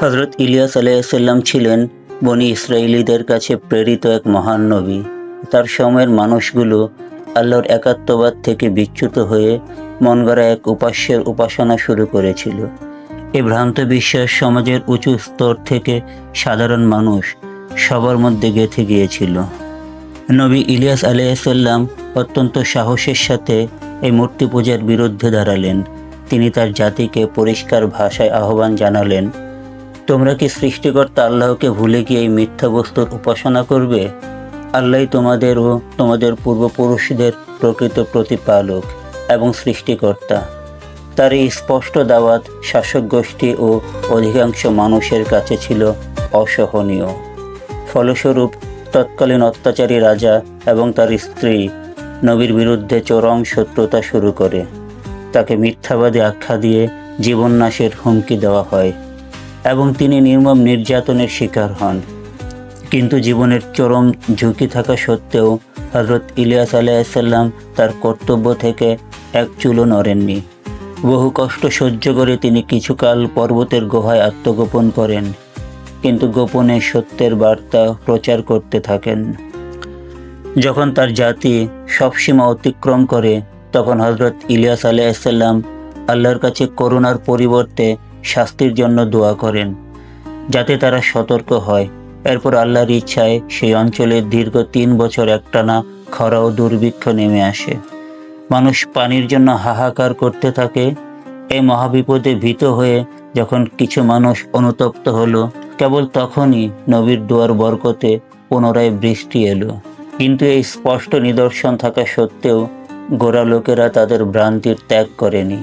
হজরত ইলিয়াস আলাইসাল্লাম ছিলেন বনি ইসরায়েলিদের কাছে প্রেরিত এক মহান নবী। তার সময়ের মানুষগুলো আল্লাহর একাত্মবাদ থেকে বিচ্যুত হয়ে মনগড়া এক উপাস্যের উপাসনা শুরু করেছিল। এই ভ্রান্ত বিশ্বাস সমাজের উঁচু স্তর থেকে সাধারণ মানুষ সবার মধ্যে গেঁথে গিয়েছিল। নবী ইলিয়াস আলাইসাল্লাম অত্যন্ত সাহসের সাথে এই মূর্তি পূজার বিরুদ্ধে দাঁড়ালেন। তিনি তার জাতিকে পরিষ্কার ভাষায় আহ্বান জানালেন তোমরা কি সৃষ্টিকর্তা আল্লাহকে ভুলে গিয়ে এই মিথ্যা বস্তুর উপাসনা করবে? আল্লাহ তোমাদের ও তোমাদের পূর্বপুরুষদের প্রকৃত প্রতিপালক এবং সৃষ্টিকর্তা। তার এই স্পষ্ট দাওয়াত শাসক গোষ্ঠী ও অধিকাংশ মানুষের কাছে ছিল অসহনীয়। ফলস্বরূপ, তৎকালীন অত্যাচারী রাজা এবং তার স্ত্রী নবীর বিরুদ্ধে চরম শত্রুতা শুরু করে। তাকে মিথ্যাবাদী আখ্যা দিয়ে জীবননাশের হুমকি দেওয়া হয়। এবং তিনি নির্মম নির্যাতনের শিকার হন। কিন্তু জীবনের চরম ঝুঁকি থাকা সত্ত্বেও হজরত ইলিয়াস আলাইসাল্লাম তার কর্তব্য থেকে এক চুলও নড়েননি। বহু কষ্ট সহ্য করে তিনি কিছুকাল পর্বতের গুহায় আত্মগোপন করেন, কিন্তু গোপনে সত্যের বার্তা প্রচার করতে থাকেন। যখন তার জাতি সব সীমা অতিক্রম করে, তখন হজরত ইলিয়াস আলাইসাল্লাম আল্লাহর কাছে করুণার পরিবর্তে শাস্তির জন্য দোয়া করেন, যাতে তারা সতর্ক হয়। এরপর আল্লাহর ইচ্ছায় সেই অঞ্চলে দীর্ঘ তিন বছর একটানা খরা ও দুর্ভিক্ষ নেমে আসে। মানুষ পানির জন্য হাহাকার করতে থাকে। এই মহাবিপদে ভীত হয়ে যখন কিছু মানুষ অনুতপ্ত হলো, কেবল তখনই নবীর দুয়ার বরকতে পুনরায় বৃষ্টি এলো। কিন্তু এই স্পষ্ট নিদর্শন থাকা সত্ত্বেও গোড়া লোকেরা তাদের ভ্রান্তির ত্যাগ করেনি।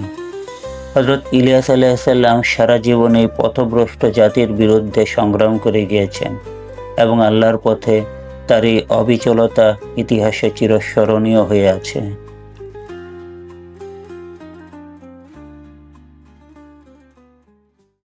হজরত ইলিয়াস আলাইসাল্লাম সারা জীবন এই পথভ্রষ্ট জাতির বিরুদ্ধে সংগ্রাম করে গিয়েছেন এবং আল্লাহর পথে তার এই অবিচলতা ইতিহাসে চিরস্মরণীয় হয়ে আছে।